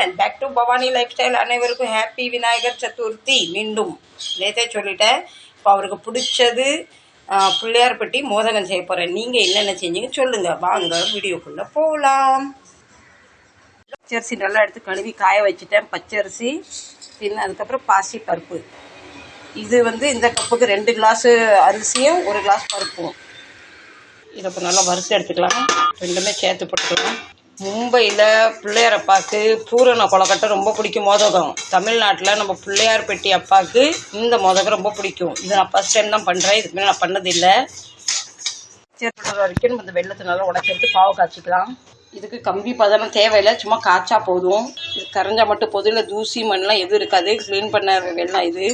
Friend back to Bhavani lifestyle அனைவருக்கும் happy Vinayagar Chaturthi. மீண்டும் நேற்றே சொல்லிட்டேன். இப்போ அவருக்கு பிடிச்சது பிள்ளையார்பட்டி மோதகம் செய்ய போகிறேன் நீங்கள் என்னென்ன செஞ்சீங்க சொல்லுங்கள் வாங்க வீடியோக்குள்ளே போகலாம் பச்சரிசி நல்லா எடுத்து கழுவி காய வச்சுட்டேன். பச்சரிசி பின்ன அதுக்கப்புறம் பாசி பருப்பு. இது வந்து இந்த கப்புக்கு ரெண்டு கிளாஸு அரிசியும் ஒரு கிளாஸ் பருப்பும். இதை இப்போ நல்லா வறுத்து எடுத்துக்கலாம். ரெண்டுமே சேர்த்து போட்டுக்கலாம். மும்பையில் பிள்ளையார் அப்பாவுக்கு பூரண கொலக்கட்டை ரொம்ப பிடிக்கும் மோதகம். தமிழ்நாட்டில் நம்ம பிள்ளையார் பெட்டி அப்பாவுக்கு இந்த மோதகம் ரொம்ப பிடிக்கும். இது நான் ஃபஸ்ட் டைம் தான் பண்ணுறேன் இதுக்கு மேலே நான் பண்ணதில்லை. சேர்த்து வரைக்கும் நம்ம இந்த வெள்ளத்தை நல்லா உடச்சி பாவு காய்ச்சிக்கலாம். இதுக்கு கம்பி பதனம் தேவையில்லை. சும்மா காய்ச்சா போதும். இது கரைஞ்சா மட்டும் போதும். இல்லை தூசி மண்ணெலாம் எதுவும் இருக்காது. க்ளீன் பண்ண வெள்ளம் இது.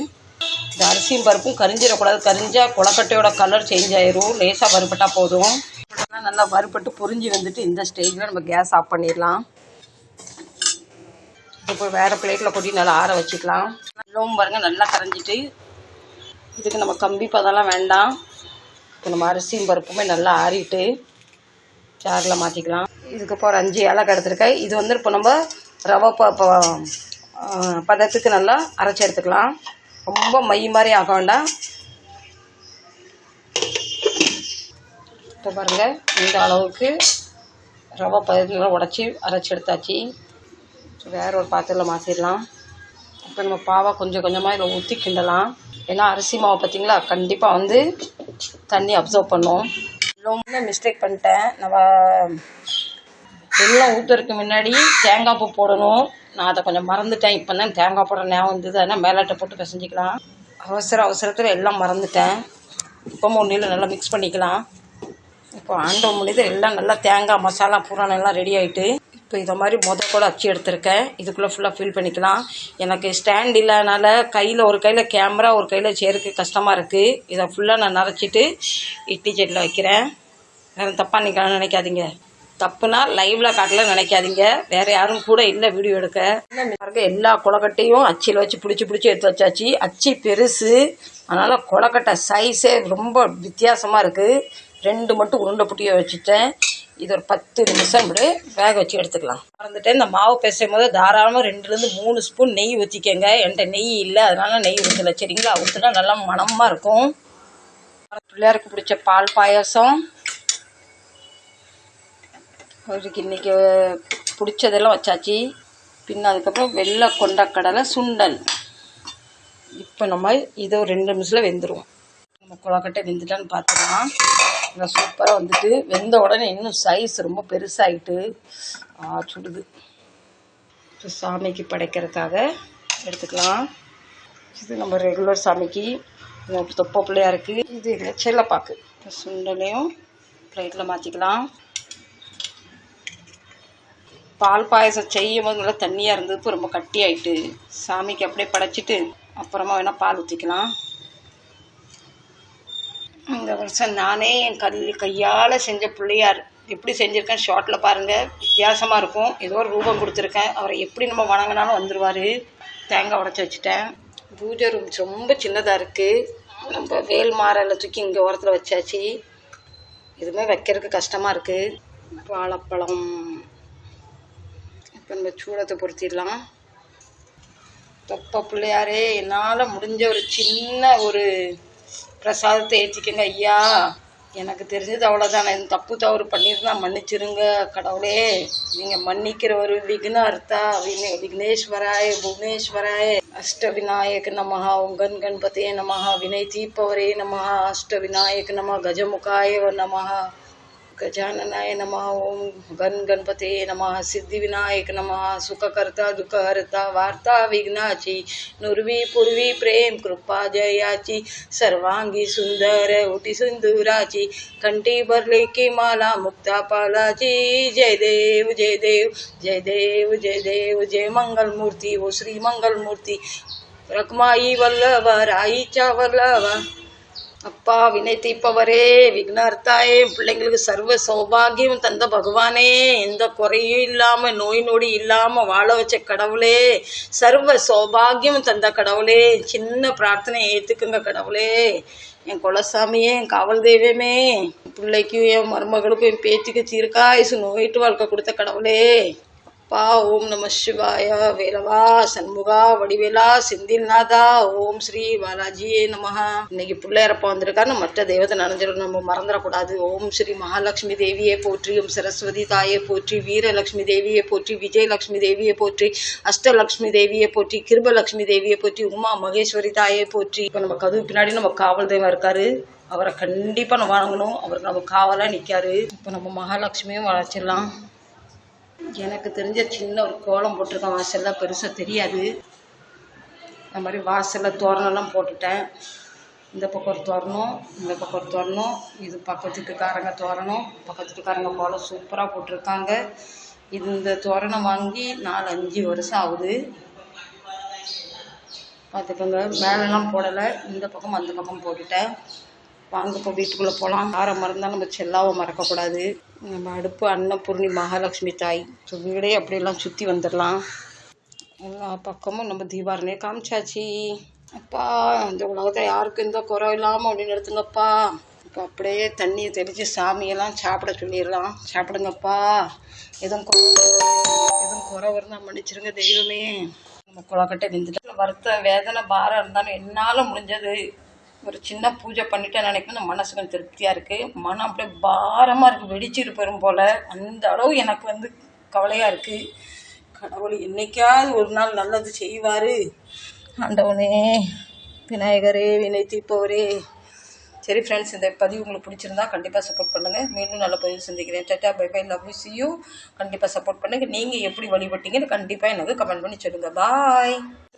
இந்த அரிசியும் பருப்பும் கரிஞ்சிடக்கூடாது. கரிஞ்சால் கொலக்கட்டையோட கலர் சேஞ்ச் ஆயிரும். லேசாக வறுபட்டா போதும். நல்லா வறுபட்டு புரிஞ்சு வந்துட்டு இந்த ஸ்டேஜில் நம்ம கேஸ் ஆஃப் பண்ணிடலாம். இப்போ வேறு பிளேட்டில் கொட்டி நல்லா ஆற வச்சுக்கலாம். நல்லவும் பாருங்க நல்லா கரைஞ்சிட்டு. இதுக்கு நம்ம கம்பி பதெல்லாம் வேண்டாம். இப்போ நம்ம அரிசியும் பருப்புமே நல்லா ஆறிட்டு சாரில் மாற்றிக்கலாம் இதுக்கப்புறம் ஒரு அஞ்சு ஏலக்காய் எடுத்துருக்கேன். இது வந்து இப்போ நம்ம ரவை ப ப- பதத்துக்கு நல்லா அரைச்சி எடுத்துக்கலாம். ரொம்ப மை மாதிரி ஆக வேண்டாம். இப்போ பாருங்கள் இந்த அளவுக்கு ரவை பதினெல்லாம் உடச்சி அரைச்சி எடுத்தாச்சு. வேற ஒரு பாத்திரத்தில் மாற்றிடலாம் இப்போ நம்ம பாவை கொஞ்சம் கொஞ்சமாக இதில் ஊற்றி கிண்டலாம். ஏன்னா அரிசி மாவு பார்த்திங்களா கண்டிப்பாக வந்து தண்ணி அப்சர்வ் பண்ணும். ரொம்ப மிஸ்டேக் பண்ணிட்டேன். நம்ம வெள்ளம் ஊற்றுறதுக்கு முன்னாடி தேங்காய் பூ போடணும். நான் அதை கொஞ்சம் மறந்துட்டேன். இப்போ தான் தேங்காய் போட ஞாபகம் வந்தது. அதனால் மேலாட்டை போட்டு பிசைஞ்சிக்கலாம். அவசர அவசரத்தில் எல்லாம் மறந்துட்டேன். இப்போ ஒன்றில் நல்லா மிக்ஸ் பண்ணிக்கலாம். இப்போ ஆண்டவ முடிது எல்லாம் நல்லா தேங்காய் மசாலா பூரான் எல்லாம் ரெடி ஆகிட்டு இப்போ இதை மாதிரி முத கூட அச்சு எடுத்திருக்கேன். இதுக்குள்ளே ஃபுல்லாக ஃபில் பண்ணிக்கலாம். எனக்கு ஸ்டாண்ட் இல்லாதனால கையில் ஒரு கையில் கேமரா ஒரு கையில் சேருக்கு கஷ்டமாக இருக்குது இதை ஃபுல்லாக நான் நரைச்சிட்டு இட்லி செட்டில் வைக்கிறேன். தப்பாக நினைக்க நினைக்காதீங்க. தப்புனா லைவ்ல காட்டல நினைக்காதீங்க. வேற யாரும் கூட இல்லை வீடியோ எடுக்க. பாருங்க எல்லா குளக்கட்டையும் அச்சியில் வச்சு பிடிச்சி பிடிச்சி எடுத்து வச்சாச்சு. அச்சி பெருசு. அதனால கொலக்கட்டை சைஸே ரொம்ப வித்தியாசமாக இருக்கு. ரெண்டு மட்டும் உருண்டை புட்டியை வச்சுட்டேன். இது ஒரு பத்து நிமிஷம் இப்படி வேக வச்சு எடுத்துக்கலாம். மறந்துட்டேன். இந்த மாவு பேசும் போது தாராளமாக ரெண்டுலேருந்து மூணு ஸ்பூன் நெய் ஊற்றிக்கங்க என்கிட்ட நெய் இல்லை. அதனால நெய் ஊற்றல சரிங்களா? ஊற்றினா நல்லா மணமாக இருக்கும். பிள்ளையாருக்கு பிடிச்ச பால் பாயாசம். அவருக்கு இன்றைக்கி பிடிச்சதெல்லாம் வச்சாச்சு. பின்ன அதுக்கப்புறம் வெள்ளை கொண்டக்கடலை சுண்டல். இப்போ நம்ம இதை ஒரு ரெண்டு நிமிஷத்தில் வெந்துடும் நம்ம குளக்கட்டை வெந்துட்டான்னு பார்த்துக்கலாம் நல்லா சூப்பராக வந்துட்டு வெந்த உடனே இன்னும் சைஸ் ரொம்ப பெருசாகிட்டு சுடுது இப்போ சாமிக்கு படைக்கிறதுக்காக எடுத்துக்கலாம். இது நம்ம ரெகுலர் சாமிக்கு தொப்ப பிள்ளையாக பிள்ளையாருக்கு இது எங்கள் செல்லப்பாக்கு. சுண்டலையும் பிளேட்டில் மாற்றிக்கலாம் பால் பாயசம் செய்யும் போது நல்லா தண்ணியாக இருந்தது இப்போ ரொம்ப கட்டி ஆயிட்டு சாமிக்கு அப்படியே படைச்சிட்டு அப்புறமா வேணால் பால் ஊற்றிக்கலாம் இந்த வருஷம் நானே என் கல் கையால் செஞ்ச பிள்ளையார் எப்படி செஞ்சுருக்கேன் ஷார்ட்டில் பாருங்கள் வித்தியாசமாக இருக்கும். ஏதோ ஒரு ரூபம் கொடுத்துருக்கேன். அவரை எப்படி நம்ம வணங்கினாலும் வந்துடுவார் தேங்காய் உடச்சி வச்சுட்டேன். பூஜை ரூம் ரொம்ப சின்னதாக இருக்குது நம்ம வேல் மாறல தூக்கி இங்கே ஓரத்தில் வச்சாச்சு. எதுவுமே வைக்கிறதுக்கு கஷ்டமாக இருக்குது வாழைப்பழம். இப்போ நம்ம சூடத்தை பொருத்திடலாம். தொப்ப பிள்ளையாரே என்னால் முடிஞ்ச ஒரு சின்ன ஒரு பிரசாதத்தை ஏற்றிக்கங்க ஐயா. எனக்கு தெரிஞ்சது அவ்வளோதான் நான் தப்பு தவறு பண்ணியிருந்தா மன்னிச்சிருங்க கடவுளே. நீங்கள் மன்னிக்கிற ஒரு விக்ன அர்த்தா விக்னே விக்னேஸ்வராய புவனேஸ்வராய அஷ்ட விநாயக நமஹா உங்கன் கணபதியே நமஹா வினை தீப்பவரே நமஹா அஷ்ட விநாயக நம கஜமுகாய நமஹா. गजाननाय नमः ओम गण गणपते नमः सिद्धिविनायक नमः सुखकर्ता दुःखहर्ता वार्ता विघ्नाची नुर्वी पूर्वी प्रेम कृपा जयाची सर्वांगी सुंदर ओटी सिंधुराची कंठी भरले की माला मुक्ता पालाची. जय देव जय देव जय देव जय देव जय मंगलमूर्ती ओ श्री मंगल मूर्ती रखमाई वल्लभ राईच्या वल्लभ. அப்பா வினை தீப்பவரே விக்னர்த்தாயே பிள்ளைங்களுக்கு சர்வ சௌபாகியம் தந்த பகவானே எந்த குறையும் இல்லாமல் நோய் நொடி இல்லாமல் வாழ வச்ச கடவுளே சர்வ சௌபாகியம் தந்த கடவுளே சின்ன பிரார்த்தனை ஏற்றுக்குங்க கடவுளே. என் குலசாமியே என் காவல் தெய்வமே பிள்ளைக்கும் என் மருமகளுக்கும் என் பேத்திக்கு தீர்க்காயுசு நோயிட்டு வாழ்க்கை கொடுத்த கடவுளே. பா ஓம் நம சிவாய வேலவா சண்முகா வடிவேலா செந்தில் நாதா ஓம் ஸ்ரீ பாலாஜியே நமஹா. இன்னைக்கு பிள்ளையரப்பா வந்திருக்காரு. மற்ற தெய்வத்தை நினைஞ்சிடும் நம்ம மறந்துடக்கூடாது. ஓம் ஸ்ரீ மகாலட்சுமி தேவியை போற்றி ஓம் சரஸ்வதி தாயை போற்றி வீரலட்சுமி தேவியை போற்றி விஜயலட்சுமி தேவியை போற்றி அஷ்டலட்சுமி தேவியை போற்றி கிருபலட்சுமி தேவியை போற்றி உமா மகேஸ்வரி தாயை போற்றி. இப்போ நம்ம கதவு பின்னாடி நம்ம காவல் தெய்வம் இருக்காரு. அவரை கண்டிப்பாக நம்ம வணங்கணும். அவருக்கு நம்ம காவலாக நிற்காரு இப்போ நம்ம மகாலட்சுமியும் வளர்ச்சிடலாம். எனக்கு தெரிஞ்ச சின்ன ஒரு கோலம் போட்டிருக்கேன். வாசலில் பெருசாக தெரியாது. அந்த மாதிரி வாசலில் தோரணம்லாம் போட்டுட்டேன். இந்த பக்கம் ஒரு தோரணம் இந்த பக்கம் ஒரு தோரணும் இது பக்கத்து வீட்டுக்காரங்க தோரணம் பக்கத்து வீட்டுக்காரங்க கோலம் சூப்பராக போட்டிருக்காங்க. இது இந்த தோரணம் வாங்கி நாலு அஞ்சு வருஷம் ஆகுது. பார்த்துக்கோங்க மேலெல்லாம் போடலை. இந்த பக்கம் அந்த பக்கம் போட்டுட்டேன். வாங்க இப்போ வீட்டுக்குள்ளே போகலாம் யாரை மறந்தால் நம்ம செல்லாவை மறக்கக்கூடாது. நம்ம அடுப்பு அன்னபூர்ணி மகாலட்சுமி தாய். ஸோ வீடே அப்படியெல்லாம் சுற்றி வந்துடலாம் எல்லா பக்கமும் நம்ம தீபாரணையை காமிச்சாச்சு. அப்பா இந்த உலகத்தில் யாருக்கும் எந்த குறை இல்லாமல் அப்படின்னு எடுத்துங்கப்பா. இப்போ அப்படியே தண்ணியை தெளித்து சாமியெல்லாம் சாப்பிட சொல்லிடலாம். சாப்பிடுங்கப்பா. எதுவும் குறை எதுவும் குறை இருந்தால் மன்னிச்சிருங்க தெய்வமே. நம்ம குளக்கட்டை வெந்துட்டு வருத்த வேதனை பாரம் இருந்தாலும் என்னால் முடிஞ்சது. ஒரு சின்ன பூஜை பண்ணிட்டேன்னு நினைக்கிறேன். அந்த மனசு கொஞ்சம் திருப்தியாக இருக்குது மனம் அப்படியே பாரமாக இருக்குது வெடிச்சிட்டு போயிடும் போல். அந்த அளவு எனக்கு வந்து கவலையாக இருக்குது கடவுள் என்னைக்காவது ஒரு நாள் நல்லது செய்வார். ஆண்டவனே விநாயகரே வினை தீப்பவரே சரி ஃப்ரெண்ட்ஸ் இந்த பதிவு உங்களுக்கு பிடிச்சிருந்தா கண்டிப்பாக சப்போர்ட் பண்ணுங்கள் மீண்டும் நல்ல பதிவு சந்திக்கிறேன். Tata bye bye love you கண்டிப்பாக சப்போர்ட் பண்ணுங்கள் நீங்கள் எப்படி வழிபட்டீங்கன்னு கண்டிப்பாக எனக்கு கமெண்ட் பண்ணி சொல்லுங்கள் பாய்